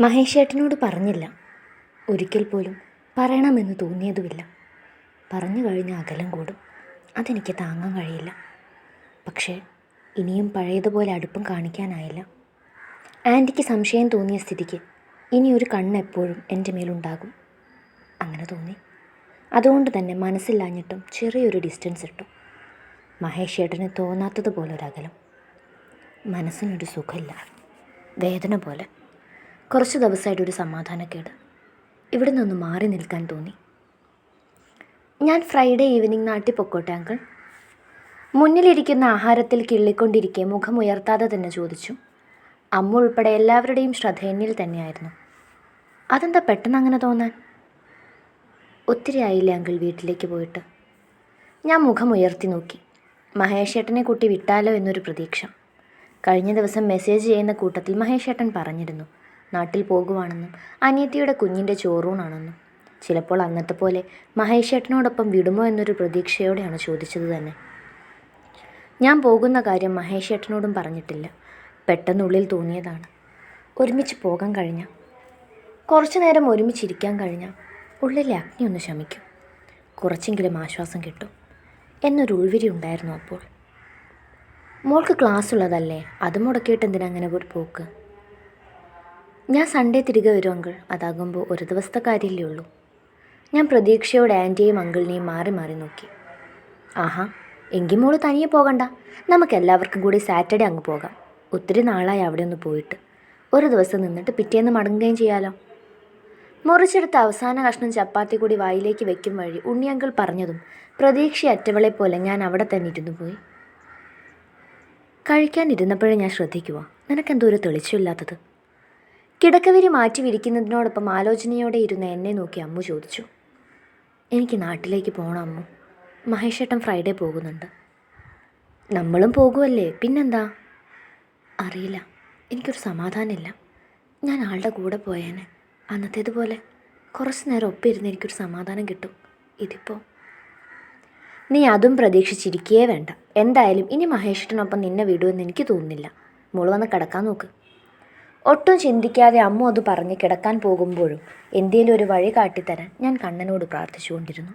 മഹേഷേട്ടനോട് പറഞ്ഞില്ല. ഒരിക്കൽ പോലും പറയണമെന്ന് തോന്നിയതുമില്ല. പറഞ്ഞു കഴിഞ്ഞ അകലം കൂടും. അതെനിക്ക് താങ്ങാൻ കഴിയില്ല. പക്ഷേ ഇനിയും പഴയതുപോലെ അടുപ്പം കാണിക്കാനായില്ല. ആന്റിക്ക് സംശയം തോന്നിയ സ്ഥിതിക്ക് ഇനി ഒരു കണ്ണ് എപ്പോഴും എന്റെ മേലുണ്ടാകും. അങ്ങനെ തോന്നി. അതുകൊണ്ട് തന്നെ മനസ്സില്ലാഞ്ഞിട്ടും ചെറിയൊരു ഡിസ്റ്റൻസ് ഇട്ടു. മഹേഷ് ഏട്ടന് തോന്നാത്തതുപോലൊരകലം. മനസ്സിനൊരു സുഖമില്ല. വേദന പോലെ. കുറച്ച് ദിവസമായിട്ടൊരു സമാധാനക്കേട് ഇവിടെ നിന്ന് മാറി നിൽക്കാൻ തോന്നി. ഞാൻ ഫ്രൈഡേ ഈവനിങ് നാട്ടിൽ പൊക്കോട്ടെ അങ്കിൾ മുന്നിലിരിക്കുന്ന ആഹാരത്തിൽ കിള്ളിക്കൊണ്ടിരിക്കെ മുഖമുയർത്താതെ തന്നെ ചോദിച്ചു. അമ്മ ഉൾപ്പെടെ എല്ലാവരുടെയും ശ്രദ്ധ എന്നിൽ തന്നെയായിരുന്നു. അതെന്താ പെട്ടെന്ന് അങ്ങനെ തോന്നാൻ? ഒത്തിരി ആയില്ലേ അങ്കിൾ വീട്ടിലേക്ക് പോയിട്ട്? ഞാൻ മുഖമുയർത്തി നോക്കി. മഹേഷേട്ടനെ കുട്ടി വിട്ടാലോ എന്നൊരു പ്രതീക്ഷ. കഴിഞ്ഞ ദിവസം മെസ്സേജ് ചെയ്യുന്ന കൂട്ടത്തിൽ മഹേഷേട്ടൻ പറഞ്ഞിരുന്നു. നാട്ടിൽ പോകുവാണെന്നും അനിയത്തിയുടെ കുഞ്ഞിന്റെ ചോറൂണാണെന്നും. ചിലപ്പോൾ അന്നത്തെ പോലെ മഹേഷേട്ടനോടൊപ്പം വിടുമോ എന്നൊരു പ്രതീക്ഷയോടെയാണ് ചോദിച്ചത് തന്നെ. ഞാൻ പോകുന്ന കാര്യം മഹേഷേട്ടനോടും പറഞ്ഞിട്ടില്ല. പെട്ടെന്നുള്ളിൽ തോന്നിയതാണ്. ഒരുമിച്ച് പോകാൻ കഴിഞ്ഞ. കുറച്ചു നേരം ഒരുമിച്ചിരിക്കാൻ കഴിഞ്ഞ. ഉള്ളിലെ അഗ്നി ഒന്ന് ശമിക്കും. കുറച്ചെങ്കിലും ആശ്വാസം കിട്ടും. എന്നൊരു ഉൾവിരി ഉണ്ടായിരുന്നു അപ്പോൾ. മോൾക്ക് ക്ലാസ് ഉള്ളതല്ലേ അത് മുടക്കിയിട്ട് എന്തിനങ്ങനെ ഒരു പോക്ക്? ഞാൻ സൺഡേ തിരികെ വരും അങ്കിൾ. അതാകുമ്പോൾ ഒരു ദിവസത്തെ കാര്യമല്ലേ ഉള്ളൂ. ഞാൻ പ്രതീക്ഷയോടെ ആന്റിയെയും അങ്കിളിനെയും മാറി മാറി നോക്കി. ആഹാ എങ്കിൽ മോൾ തനിയെ പോകണ്ട. നമുക്ക് എല്ലാവർക്കും കൂടി സാറ്റർഡേ അങ്ങ് പോകാം. ഒത്തിരി നാളായി അവിടെ ഒന്ന് പോയിട്ട്. ഒരു ദിവസം നിന്നിട്ട് പിറ്റേന്ന് മടങ്ങുകയും ചെയ്യാലോ? മുറിച്ചെടുത്ത അവസാന കഷ്ണം ചപ്പാത്തി കൂടി വായിലേക്ക് വെക്കും വഴി ഉണ്ണിയങ്കിൾ പറഞ്ഞതും പ്രതീക്ഷയറ്റവളെ പോലെ ഞാൻ അവിടെ തന്നെ ഇരുന്നു പോയി. കഴിക്കാനിരുന്നപ്പോഴേ ഞാൻ ശ്രദ്ധിക്കുക നിനക്കെന്തോ ഒരു തെളിച്ചമില്ലാത്തത് കിടക്കവിരി മാറ്റി വിരിക്കുന്നതിനോടൊപ്പം ആലോചനയോടെ ഇരുന്ന എന്നെ നോക്കി അമ്മു ചോദിച്ചു എനിക്ക് നാട്ടിലേക്ക് പോകണം അമ്മു. മഹേഷേട്ടൻ ഫ്രൈഡേ പോകുന്നുണ്ട്. നമ്മളും പോകുമല്ലേ പിന്നെന്താ? അറിയില്ല. എനിക്കൊരു സമാധാനമില്ല. ഞാൻ ആളുടെ കൂടെ പോയേനെ. അന്നത്തേതുപോലെ കുറച്ച് നേരം ഒപ്പിരുന്ന് എനിക്കൊരു സമാധാനം കിട്ടും. ഇതിപ്പോൾ നീ അതും പ്രതീക്ഷിച്ചിരിക്കേ വേണ്ട. എന്തായാലും ഇനി മഹേഷിനൊപ്പം നിന്നെ വിടുമെന്ന് എനിക്ക് തോന്നുന്നില്ല. മോൾ വന്ന് കിടക്കാൻ നോക്ക്. ഒട്ടും ചിന്തിക്കാതെ അമ്മ അത് പറഞ്ഞ് കിടക്കാൻ പോകുമ്പോഴും എന്തേലും ഒരു വഴി കാട്ടിത്തരാൻ ഞാൻ കണ്ണനോട് പ്രാർത്ഥിച്ചുകൊണ്ടിരുന്നു.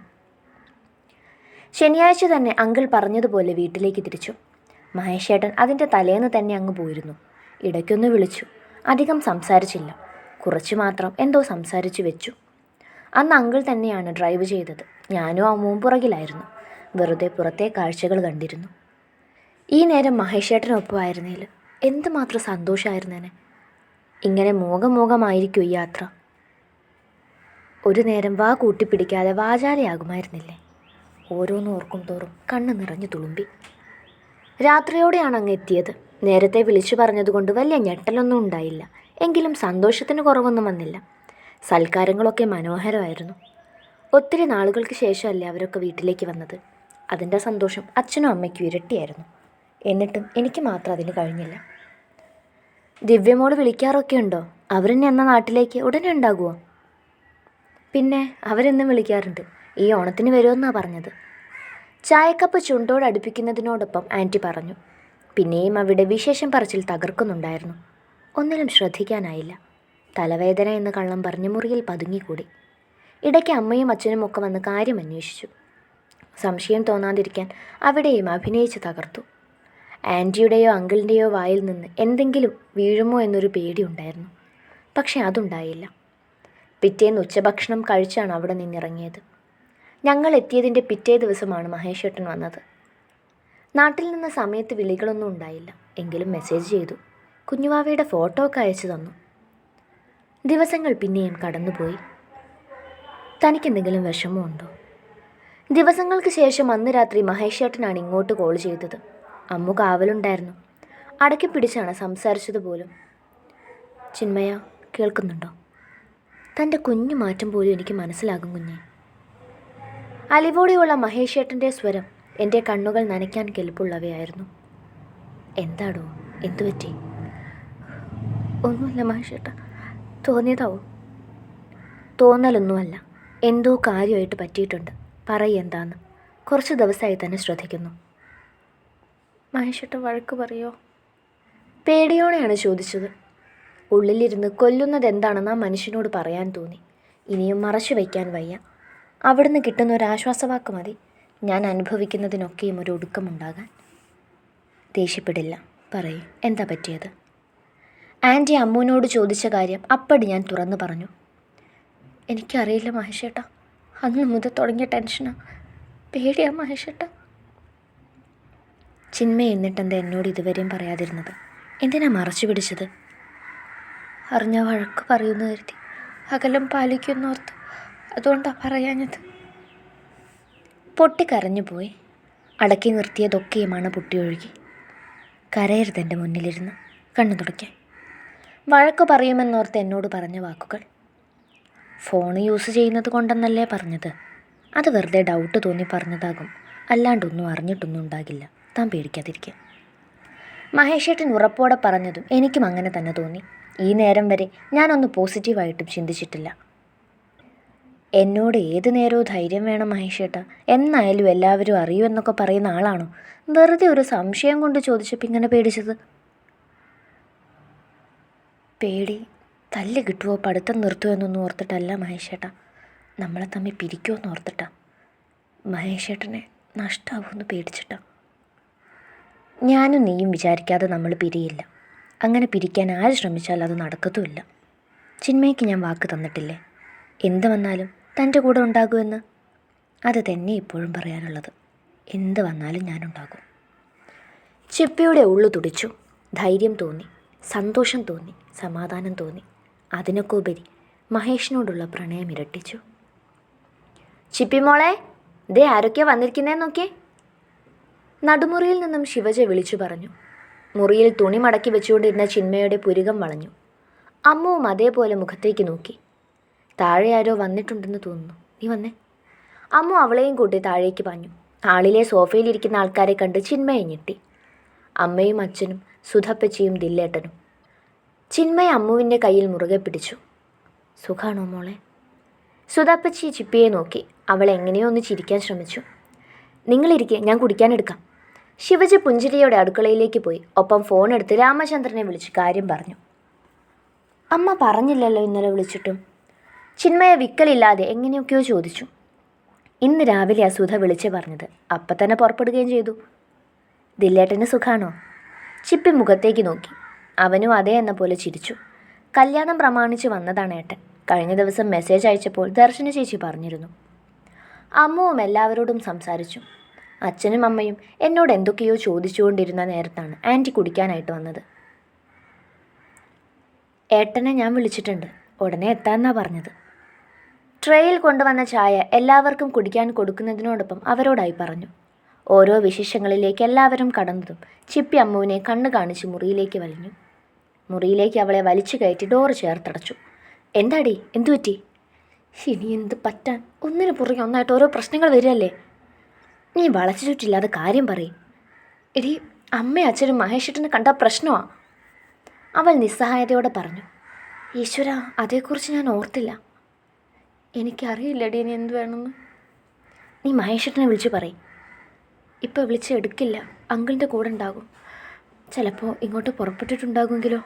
ശനിയാഴ്ച തന്നെ അങ്കിൾ പറഞ്ഞതുപോലെ വീട്ടിലേക്ക് തിരിച്ചു. മഹേഷേട്ടൻ അതിന്റെ തലേന്ന് തന്നെ അങ്ങ് പോയിരുന്നു. ഇടയ്ക്കൊന്ന് വിളിച്ചു. അധികം സംസാരിച്ചില്ല. കുറച്ച് മാത്രം എന്തോ സംസാരിച്ചു വെച്ചു. അന്ന് അങ്കിൾ തന്നെയാണ് ഡ്രൈവ് ചെയ്തത്. ഞാനും അമ്മവും പുറകിലായിരുന്നു. വെറുതെ പുറത്തെ കാഴ്ചകൾ കണ്ടിരുന്നു. ഈ നേരം മഹേഷേട്ടനൊപ്പമായിരുന്നേൽ എന്തുമാത്രം സന്തോഷമായിരുന്നേനെ ഇങ്ങനെ മോഹമോഹമായിരിക്കും ഈ യാത്ര. ഒരു നേരം വാ കൂട്ടിപ്പിടിക്കാതെ വാചാലയാകുമായിരുന്നില്ലേ? ഓരോന്ന് ഓർക്കും തോറും കണ്ണ് നിറഞ്ഞു തുളുമ്പി. രാത്രിയോടെയാണ് അങ്ങ് എത്തിയത്. നേരത്തെ വിളിച്ചു പറഞ്ഞതുകൊണ്ട് വലിയ ഞെട്ടലൊന്നും ഉണ്ടായില്ല. എങ്കിലും സന്തോഷത്തിന് കുറവൊന്നും വന്നില്ല. സൽക്കാരങ്ങളൊക്കെ മനോഹരമായിരുന്നു. ഒത്തിരി നാളുകൾക്ക് ശേഷമല്ലേ അവരൊക്കെ വീട്ടിലേക്ക് വന്നത്. അതിന്റെ സന്തോഷം അച്ഛനും അമ്മയ്ക്കും ഇരട്ടിയായിരുന്നു. എന്നിട്ടും എനിക്ക് മാത്രം അതിന് കഴിഞ്ഞില്ല. ദിവ്യമോട് വിളിക്കാറൊക്കെ ഉണ്ടോ? അവരെന്നെ എന്ന നാട്ടിലേക്ക്? ഉടനെ ഉണ്ടാകുമോ പിന്നെ അവരെന്നും വിളിക്കാറുണ്ട്. ഈ ഓണത്തിന് വരുമെന്നാണ് പറഞ്ഞത്. ചായക്കപ്പ് ചുണ്ടോട് അടുപ്പിക്കുന്നതിനോടൊപ്പം ആന്റി പറഞ്ഞു. പിന്നെയും അവിടെ വിശേഷം പറച്ചിൽ തകർക്കുന്നുണ്ടായിരുന്നു. ഒന്നിലും ശ്രദ്ധിക്കാനായില്ല. തലവേദന എന്ന് കള്ളം പറഞ്ഞ് മുറിയിൽ പതുങ്ങിക്കൂടി. ഇടയ്ക്ക് അമ്മയും അച്ഛനും ഒക്കെ വന്ന് കാര്യം അന്വേഷിച്ചു സംശയം തോന്നാതിരിക്കാൻ അവിടെയും അഭിനയിച്ച് തകർത്തു. ആന്റിയുടെയോ അങ്കിളിന്റെയോ വായിൽ നിന്ന് എന്തെങ്കിലും വീഴുമോ എന്നൊരു പേടിയുണ്ടായിരുന്നു പക്ഷെ അതുണ്ടായില്ല. പിറ്റേന്ന് ഉച്ചഭക്ഷണം കഴിച്ചാണ് അവിടെ നിന്നിറങ്ങിയത്. ഞങ്ങൾ എത്തിയതിന്റെ പിറ്റേ ദിവസമാണ് മഹേഷേട്ടൻ വന്നത്. നാട്ടിൽ നിന്ന് സമയത്ത് വിളികളൊന്നും ഉണ്ടായില്ല. എങ്കിലും മെസ്സേജ് ചെയ്തു. കുഞ്ഞുവാവയുടെ ഫോട്ടോ ഒക്കെ അയച്ചു തന്നു. ദിവസങ്ങൾ പിന്നെയും കടന്നുപോയി. തനിക്കെന്തെങ്കിലും വിഷമമുണ്ടോ? ദിവസങ്ങൾക്ക് ശേഷം അന്ന് രാത്രി മഹേഷേട്ടനാണ് ഇങ്ങോട്ട് കോൾ ചെയ്തത്. അമ്മു കാവലുണ്ടായിരുന്നു. അടക്കി പിടിച്ചാണ് സംസാരിച്ചത് പോലും. ചിന്മയ കേൾക്കുന്നുണ്ടോ? തന്റെ കുഞ്ഞു മാറ്റം പോലും എനിക്ക് മനസ്സിലാകും കുഞ്ഞെ. അലിവോടെയുള്ള മഹേഷേട്ടന്റെ സ്വരം എന്റെ കണ്ണുകൾ നനയ്ക്കാൻ കെൽപ്പുള്ളവയായിരുന്നു. എന്താടോ എന്തു പറ്റി? ഒന്നുമില്ല മഹേഷേട്ട തോന്നിയതാവോ? തോന്നലൊന്നുമല്ല എന്തോ കാര്യമായിട്ട് പറ്റിയിട്ടുണ്ട്. പറയ് എന്താന്ന്. കുറച്ച് ദിവസമായി തന്നെ ശ്രദ്ധിക്കുന്നു. മഹേഷേട്ട വഴക്ക് പറയോ? പേടിയോടെയാണ് ചോദിച്ചത്. ഉള്ളിലിരുന്ന് കൊല്ലുന്നത് എന്താണെന്ന് ആ മനുഷ്യനോട് പറയാൻ തോന്നി. ഇനിയും മറച്ചു വയ്ക്കാൻ വയ്യ. അവിടുന്ന് കിട്ടുന്ന ഒരു ആശ്വാസവാക്ക് മതി. ഞാൻ അനുഭവിക്കുന്നതിനൊക്കെയും ഒരു ഒടുക്കമുണ്ടാകാൻ. ദേഷ്യപ്പെടില്ല. പറയൂ. എന്താ പറ്റിയത്? ആന്റി അമ്മുവിനോട് ചോദിച്ച കാര്യം അപ്പടി ഞാൻ തുറന്നു പറഞ്ഞു. എനിക്കറിയില്ല മഹേഷേട്ട. അന്ന് മുതൽ തുടങ്ങിയ ടെൻഷനാണ് പേടിയാ മഹേഷേട്ടാ. ചിന്മ എന്നിട്ടെന്താ എന്നോട് ഇതുവരെയും പറയാതിരുന്നത്? എന്തിനാ മറച്ചു പിടിച്ചത്? അറിഞ്ഞ വഴക്ക് പറയുമെന്ന് കരുതി. അകലം പാലിക്കുന്നോർത്ത് അതുകൊണ്ടാണ് പറയാഞ്ഞത്. പൊട്ടിക്കരഞ്ഞു പോയി. അടക്കി നിർത്തിയതൊക്കെയുമാണ് പൊട്ടിയൊഴുകി കരയരുതെന്റെ മുന്നിലിരുന്ന്. കണ്ണു തുടയ്ക്കാൻ. വഴക്ക് പറയുമെന്നോർത്ത് എന്നോട് പറഞ്ഞ വാക്കുകൾ. ഫോൺ യൂസ് ചെയ്യുന്നത് കൊണ്ടെന്നല്ലേ പറഞ്ഞത്? അത് വെറുതെ ഡൗട്ട് തോന്നി പറഞ്ഞതാകും. അല്ലാണ്ടൊന്നും അറിഞ്ഞിട്ടൊന്നും ഉണ്ടാകില്ല. താൻ പേടിക്കാതിരിക്കുക മഹേഷേട്ടൻ ഉറപ്പോടെ പറഞ്ഞതും എനിക്കും അങ്ങനെ തന്നെ തോന്നി. ഈ നേരം വരെ ഞാനൊന്ന് പോസിറ്റീവായിട്ടും ചിന്തിച്ചിട്ടില്ല. എന്നോട് ഏത് നേരവും ധൈര്യം വേണം മഹേഷേട്ട. എന്നായാലും എല്ലാവരും അറിയൂ എന്നൊക്കെ പറയുന്ന ആളാണോ? വെറുതെ ഒരു സംശയം കൊണ്ട് ചോദിച്ചപ്പോൾ ഇങ്ങനെ പേടിച്ചത്. പേടി. തല്ല് കിട്ടുമോ പഠിത്തം നിർത്തുമോ എന്നൊന്നും ഓർത്തിട്ടല്ല മഹേഷേട്ട. നമ്മളെ തമ്മിൽ പിരിക്കുമോ എന്ന് ഓർത്തിട്ടാ. മഹേഷേട്ടനെ നഷ്ടമാവുമെന്ന് പേടിച്ചിട്ടാ. ഞാനും നീയും വിചാരിക്കാതെ നമ്മൾ പിരിയില്ല. അങ്ങനെ പിരിക്കാൻ ആര് ശ്രമിച്ചാലും അത് നടക്കത്തുമില്ല. ചിന്മയ്ക്ക് ഞാൻ വാക്ക് തന്നിട്ടില്ലേ? എന്ത് വന്നാലും തന്റെ കൂടെ ഉണ്ടാകുമെന്ന് അത് തന്നെ ഇപ്പോഴും പറയാനുള്ളത്. എന്ത് വന്നാലും ഞാനുണ്ടാകും ചിപ്പിയുടെ ഉള്ളു തുടിച്ചു. ധൈര്യം തോന്നി. സന്തോഷം തോന്നി. സമാധാനം തോന്നി. അതിനൊക്കെ ഉപരി മഹേഷിനോടുള്ള പ്രണയം ഇരട്ടിച്ചു. ചിപ്പിമോളെ ദേ ആരൊക്കെയാ വന്നിരിക്കുന്നതെന്ന് നോക്കിയേ. നടുമുറിയിൽ നിന്നും ശിവജ വിളിച്ചു പറഞ്ഞു. മുറിയിൽ തുണി മടക്കി വെച്ചുകൊണ്ടിരുന്ന ചിന്മയുടെ പുരുകം വളഞ്ഞു. അമ്മുവും അതേപോലെ മുഖത്തേക്ക് നോക്കി. താഴെ ആരോ വന്നിട്ടുണ്ടെന്ന് തോന്നുന്നു. നീ വന്നേ. അമ്മ അവളെയും കൂട്ടി താഴേക്ക് പാഞ്ഞു. ആളിലെ സോഫയിലിരിക്കുന്ന ആൾക്കാരെ കണ്ട് ചിന്മയെ ഞെട്ടി. അമ്മയും അച്ഛനും സുധപ്പച്ചിയും ദില്ലേട്ടനും. ചിന്മയ അമ്മുവിന്റെ കയ്യിൽ മുറുകെ പിടിച്ചു. സുഖാണോ മോളെ? സുധപ്പച്ചി ചിപ്പിയെ നോക്കി. അവൾ എങ്ങനെയോ ഒന്ന് ചിരിക്കാൻ ശ്രമിച്ചു. നിങ്ങളിരിക്കെ ഞാൻ കുടിക്കാനെടുക്കാം ശിവജി പുഞ്ചിരിയോടെ അടുക്കളയിലേക്ക് പോയി. ഒപ്പം ഫോൺ എടുത്ത് രാമചന്ദ്രനെ വിളിച്ച് കാര്യം പറഞ്ഞു. അമ്മ പറഞ്ഞില്ലല്ലോ ഇന്നലെ വിളിച്ചിട്ടും. ചിന്മയ വിക്കലില്ലാതെ എങ്ങനെയൊക്കെയോ ചോദിച്ചു. ഇന്ന് രാവിലെ അസുധ വിളിച്ച് പറഞ്ഞത്. അപ്പം തന്നെ പുറപ്പെടുകയും ചെയ്തു. ദില്ലേട്ടന് സുഖാണോ? ചിപ്പി മുഖത്തേക്ക് നോക്കി. അവനും അതേ എന്ന പോലെ ചിരിച്ചു. കല്യാണം പ്രമാണിച്ച് വന്നതാണ് ഏട്ടൻ. കഴിഞ്ഞ ദിവസം മെസ്സേജ് അയച്ചപ്പോൾ ദർശന ചേച്ചി പറഞ്ഞിരുന്നു. അമ്മുവും എല്ലാവരോടും സംസാരിച്ചു. അച്ഛനും അമ്മയും എന്നോട് എന്തൊക്കെയോ ചോദിച്ചുകൊണ്ടിരുന്ന നേരത്താണ് ആന്റി കുടിക്കാനായിട്ട് വന്നത്. ഏട്ടനെ ഞാൻ വിളിച്ചിട്ടുണ്ട്. ഉടനെ എത്താമെന്നാ പറഞ്ഞത്. ട്രേയിൽ കൊണ്ടുവന്ന ചായ എല്ലാവർക്കും കുടിക്കാൻ കൊടുക്കുന്നതിനോടൊപ്പം അവരോടായി പറഞ്ഞു. ഓരോ വിശേഷങ്ങളിലേക്ക് എല്ലാവരും കടന്നതും ചിപ്പി അമ്മുവിനെ കണ്ണു കാണിച്ച് മുറിയിലേക്ക് വലിഞ്ഞു. മുറിയിലേക്ക് അവളെ വലിച്ചു കയറ്റി ഡോറ് ചേർത്തടച്ചു. എന്താടി? എന്തു പറ്റി? ഇനി എന്ത് പറ്റാൻ? ഒന്നിനു പുറകെ ഒന്നായിട്ട് ഓരോ പ്രശ്നങ്ങൾ വരികയല്ലേ? നീ വളച്ചു ചുറ്റില്ലാതെ കാര്യം പറയും. എടി അമ്മയും അച്ഛനും മഹേഷേട്ടനെ കണ്ട പ്രശ്നമാ. അവൾ നിസ്സഹായതയോടെ പറഞ്ഞു ഈശ്വര അതേക്കുറിച്ച് ഞാൻ ഓർത്തില്ല. എനിക്കറിയില്ലടി ഇനി എന്ത് വേണമെന്ന്. നീ മഹേഷേട്ടനെ വിളിച്ചു പറയും. ഇപ്പോൾ വിളിച്ച് എടുക്കില്ല. അങ്കിളിന്റെ കൂടെ ഉണ്ടാകും. ചിലപ്പോൾ ഇങ്ങോട്ട് പുറപ്പെട്ടിട്ടുണ്ടാകുമെങ്കിലോ?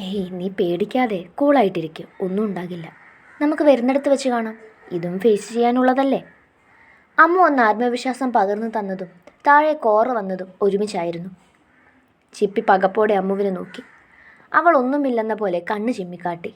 ഏയ് നീ പേടിക്കാതെ കൂളായിട്ടിരിക്കും. ഒന്നും ഉണ്ടാകില്ല. നമുക്ക് വരുന്നിടത്ത് വെച്ച് കാണാം. ഇതും ഫേസ് ചെയ്യാനുള്ളതല്ലേ? അമ്മ ഒന്ന് ആത്മവിശ്വാസം പകർന്നു തന്നതും താഴെ കോറ വന്നതും ഒരുമിച്ചായിരുന്നു. ചിപ്പി പകപ്പോടെ അമ്മുവിനെ നോക്കി. അവൾ ഒന്നുമില്ലെന്ന പോലെ കണ്ണ് ചിമ്മിക്കാട്ടി.